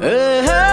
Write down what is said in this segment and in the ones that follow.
Hey, hey.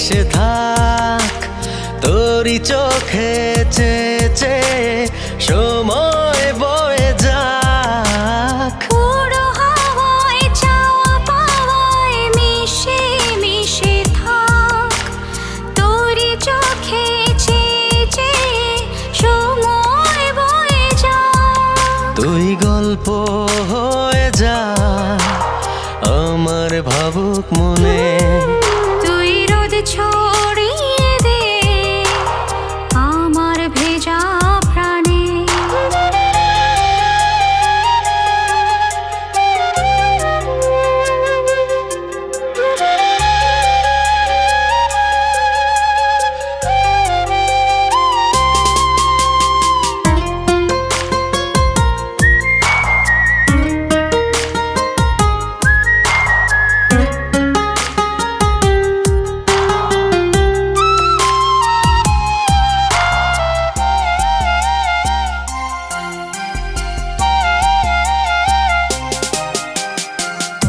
মিশে থাক তোরি চোখে চেয়ে সময় বয়ে যাক। পুরো হাওয়ায় চাওয়া পাওয়ায় মিশে মিশে থাক। তোরই চোখে চেয়ে সময় বয়ে যা তুই গল্প হয়ে যা আমার ভাবুক মনে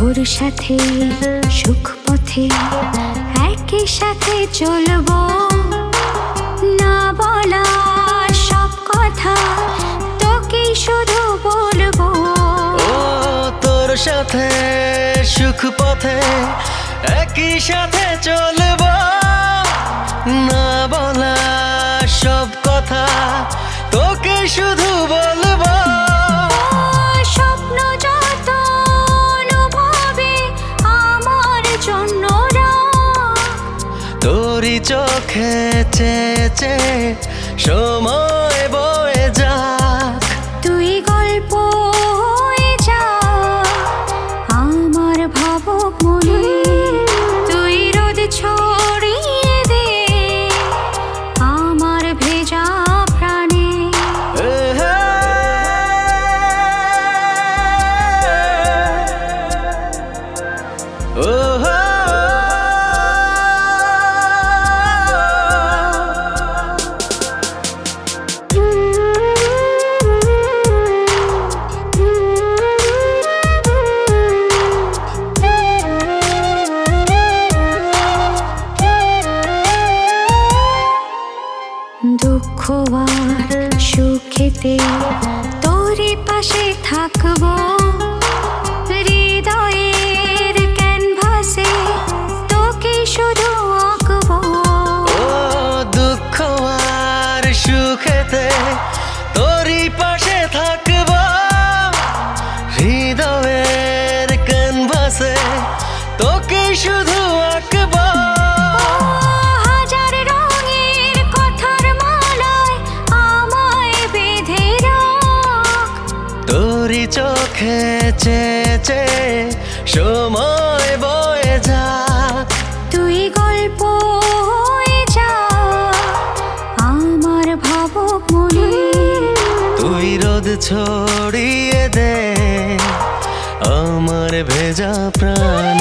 তোর সাথে সুখ পথে একই সাথে চলবো। না বলা সব কথা, তোকেই শুধু বলব। তোর সাথে সুখ পথে একই সাথে চলব। না বলা সব কথা তোকে শুধু চোখে চেয়ে সময় সুখেতে তোরে পাশে থাকব। হৃদয়ের তোরই চোখে চে চে সময় বয়ে যা। তুই গল্প হয়ে যা আমার ভাবুক মনে। তুই রোদ ছড়িয়ে দে আমার ভেজা প্রাণে।